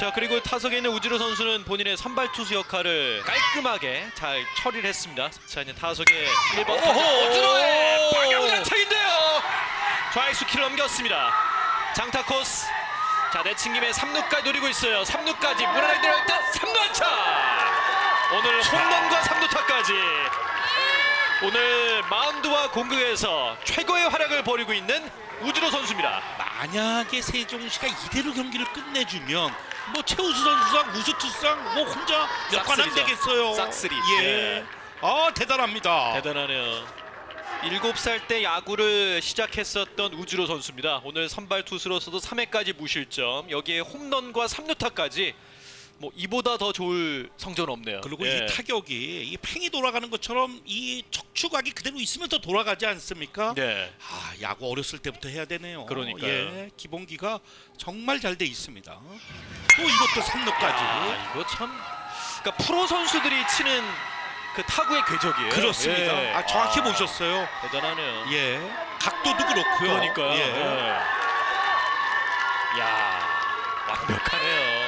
자 그리고 타석에 있는 우지로 선수는 본인의 선발 투수 역할을 깔끔하게 잘 처리를 했습니다. 자 이제 타석에 1번 타자! 우지로의 방향 장착인데요. 좌익수 키를 넘겼습니다. 장타 코스. 자 내친김에 3루까지 노리고 있어요. 3루까지 무난하게 내려왔다 3루차. 오늘 홈런과 3루타까지. 오늘 마운드와 공격에서 최고의 활약을 벌이고 있는 우지로 선수입니다. 만약에 세종시가 이대로 경기를 끝내주면 뭐 최우수 선수상 우수 투수상 뭐 혼자 몇관안 싹쓸이죠. 되겠어요. 싹쓸이. 예. 예. 아 대단합니다. 대단하네요. 7살 때 야구를 시작했었던 우주로 선수입니다. 오늘 선발 투수로서도 3회까지 무실점, 여기에 홈런과 3루타까지 뭐 이보다 더 좋을 성적은 없네요. 그리고 예. 이 타격이 이 팽이 돌아가는 것처럼 이 척추각이 그대로 있으면 더 돌아가지 않습니까? 네. 아 야구 어렸을 때부터 해야 되네요. 그러니까요. 예, 기본기가 정말 잘 돼 있습니다. 또 이것도 3루까지. 아, 이거 참 그러니까 프로 선수들이 치는 그 타구의 궤적이에요. 그렇습니다. 예. 아 정확히 보셨어요. 대단하네요. 예, 각도도 그렇고요. 그러니까요. 예. 예. 야 완벽하네요.